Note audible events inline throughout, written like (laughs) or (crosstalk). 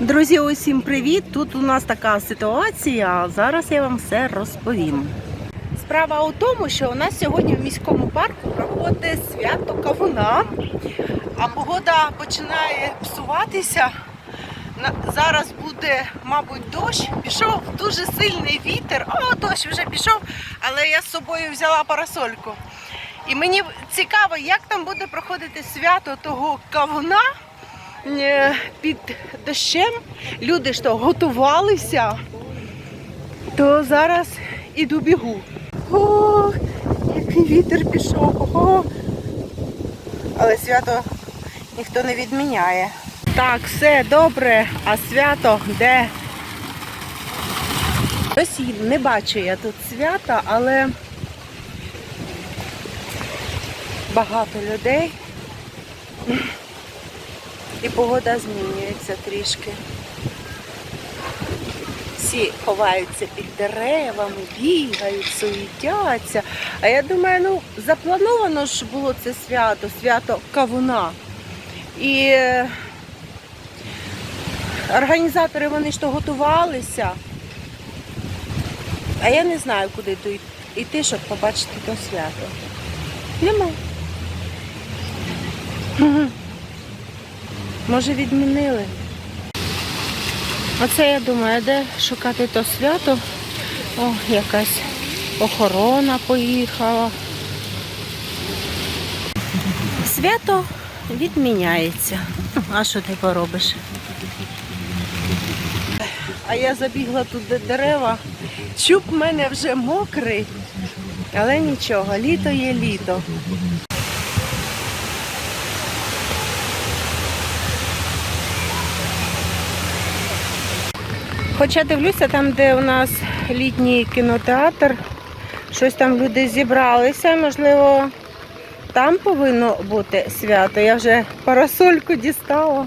Друзі, усім привіт! Тут у нас така ситуація. Зараз я вам все розповім. Справа у тому, що у нас сьогодні в міському парку проходить свято кавуна, а погода починає псуватися. Зараз буде, мабуть, дощ. Пішов дуже сильний вітер. О, дощ вже пішов, але я з собою взяла парасольку. І мені цікаво, як там буде проходити свято того кавуна під дощем. Люди то готувалися, то зараз іду бігу. О, який вітер пішов. О. Але свято ніхто не відміняє. Так, все добре, а свято де? Ось не бачу я тут свята, але багато людей. І погода змінюється трішки. Всі ховаються під деревами, бігають, суетяться. А я думаю, ну заплановано ж було це свято, свято кавуна. І е, організатори вони ж то готувалися. А я не знаю, куди йти, щоб побачити то свято. Нема. Може відмінили. Оце я думаю, де шукати то свято. О, якась охорона поїхала. Свято відміняється. А що ти поробиш? А я забігла тут де дерева. Чуб в мене вже мокрий, але нічого, літо є літо. Хоча дивлюся, там, де у нас літній кінотеатр, щось там люди зібралися, можливо, там повинно бути свято. Я вже парасольку дістала.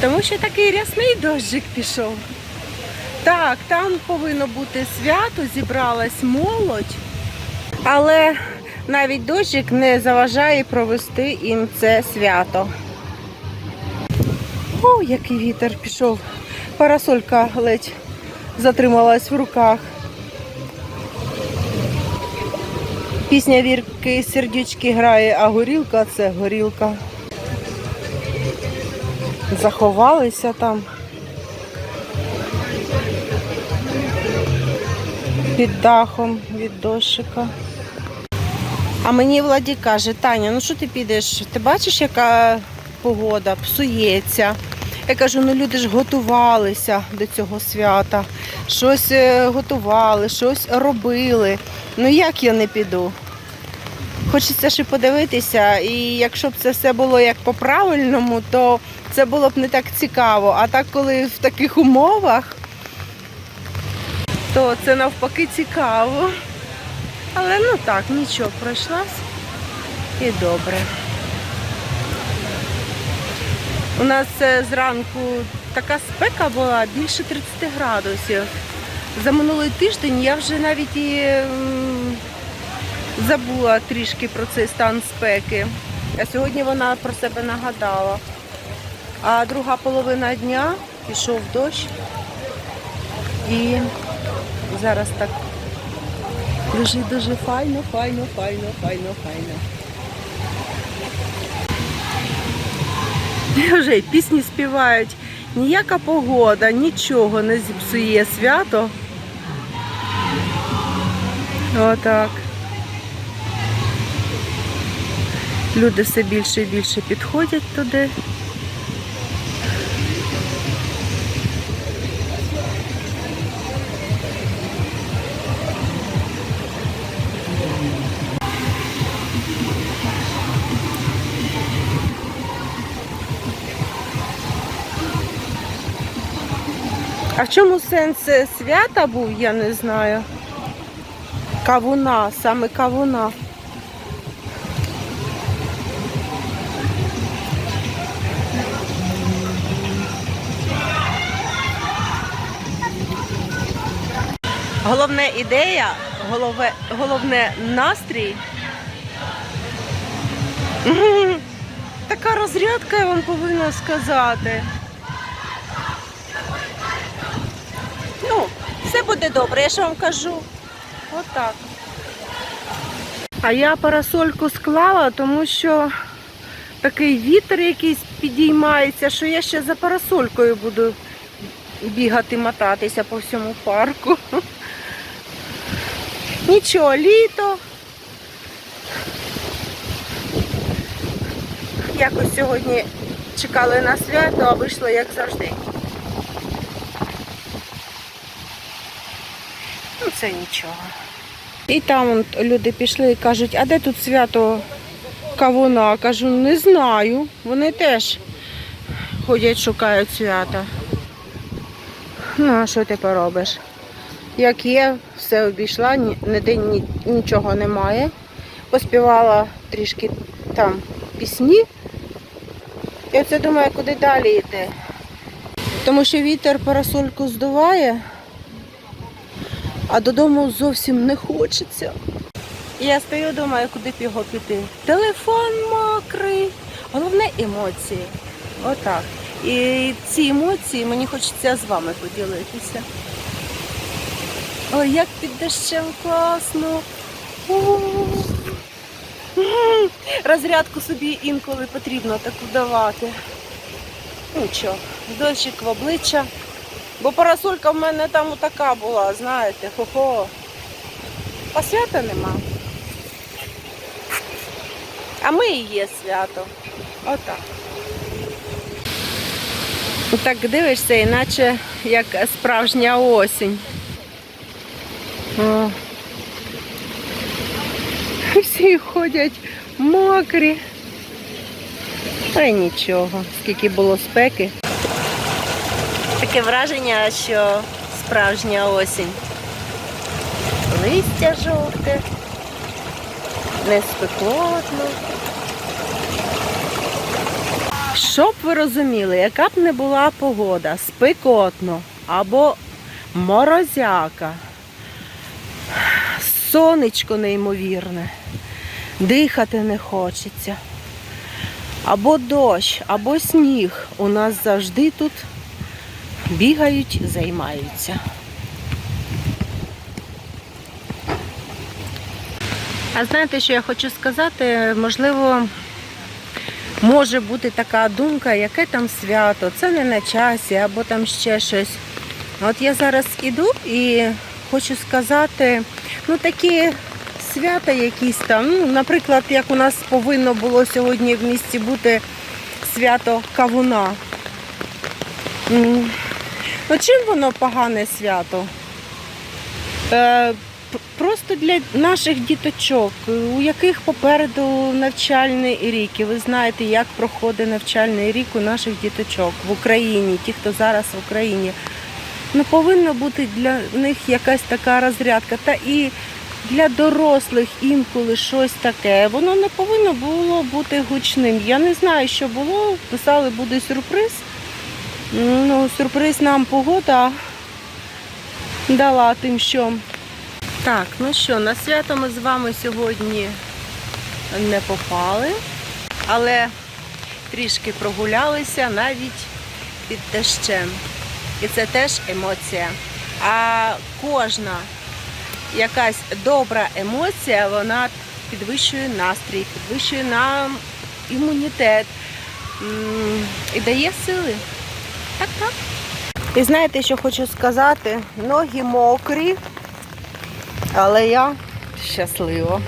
Тому що такий рясний дощик пішов. Так, там повинно бути свято, зібралась молодь, але навіть дощик не заважає провести їм це свято. О, який вітер пішов. Парасолька ледь затрималась в руках. Пісня Вірки сердючки грає, а горілка це горілка. Заховалися там. Під дахом від дощика. А мені Владі каже, Таня, ну що ти підеш? Ти бачиш, яка погода псується. Я кажу, ну люди ж готувалися до цього свята, щось е, готували, щось робили. Ну як я не піду? Хочеться ще подивитися, і якщо б це все було як по-правильному, то це було б не так цікаво. А так, коли в таких умовах, то це навпаки цікаво. Але ну так, нічого, пройшлась і добре. У нас е, зранку така спека була більше 30 градусів. За минулий тиждень я вже навіть і забула трішки про цей стан спеки. А сьогодні вона про себе нагадала. А друга половина дня пішов дощ. І зараз так дуже-дуже файно, файно, файно, файно, файно. Вже й пісні співають. Ніяка погода, нічого не зіпсує свято. Отак. Люди все більше і більше підходять туди. А в чому сенс е, свята був, я не знаю. Кавуна, саме кавуна. Головне ідея, голове, головне настрій. Така розрядка, я вам повинна сказати. Буде добре, я ж вам кажу. Отак. А я парасольку склала, тому що такий вітер якийсь підіймається, що я ще за парасолькою буду бігати, мотатися по всьому парку. (laughs) Нічого, літо. Якось сьогодні чекали на свято, а вийшло як завжди. Це нічого. І там люди пішли і кажуть, а де тут свято кавуна? Кажу, не знаю. Вони теж ходять, шукають свята. Ну, а що ти поробиш? Як є, все обійшла, ні, ніде нічого немає. Поспівала трішки там пісні. І оце думаю, куди далі йти. Тому що вітер парасольку здуває, а додому зовсім не хочеться. Я стою, думаю, куди б його піти. Телефон мокрий. Головне емоції. Отак. І ці емоції мені хочеться з вами поділитися. Ой, як під дощем класно. Розрядку собі інколи потрібно таку давати. Нічого, дощик в обличчя. Бо парасолька в мене там така була, знаєте, хо-хо. А свята нема. А ми і є свято. Отак. Так дивишся, іначе як справжня осінь. Всі ходять мокрі. Та й нічого, скільки було спеки. Таке враження, що справжня осінь. Листя жовте, не спекотно. Щоб ви розуміли, яка б не була погода, спекотно або морозяка, сонечко неймовірне, дихати не хочеться. Або дощ, або сніг. У нас завжди тут бігають, займаються. А знаєте, що я хочу сказати? Можливо, може бути така думка, яке там свято, це не на часі, або там ще щось. От я зараз іду і хочу сказати, ну такі свята якісь там. Ну, наприклад, як у нас повинно було сьогодні в місті бути свято кавуна. Ну, чим воно погане свято? Е, просто для наших діточок, у яких попереду навчальний рік. І ви знаєте, як проходить навчальний рік у наших діточок в Україні, ті, хто зараз в Україні. Ну, повинна бути для них якась така розрядка. Та і для дорослих інколи щось таке. Воно не повинно було бути гучним. Я не знаю, що було. Писали, буде сюрприз. Ну, сюрприз нам погода дала тим, що. Так, ну що, на свято ми з вами сьогодні не попали, але трішки прогулялися навіть під дощем. І це теж емоція. А кожна якась добра емоція, вона підвищує настрій, підвищує нам імунітет і дає сили. Так, так. І знаєте, що хочу сказати? Ноги мокрі, але я щаслива.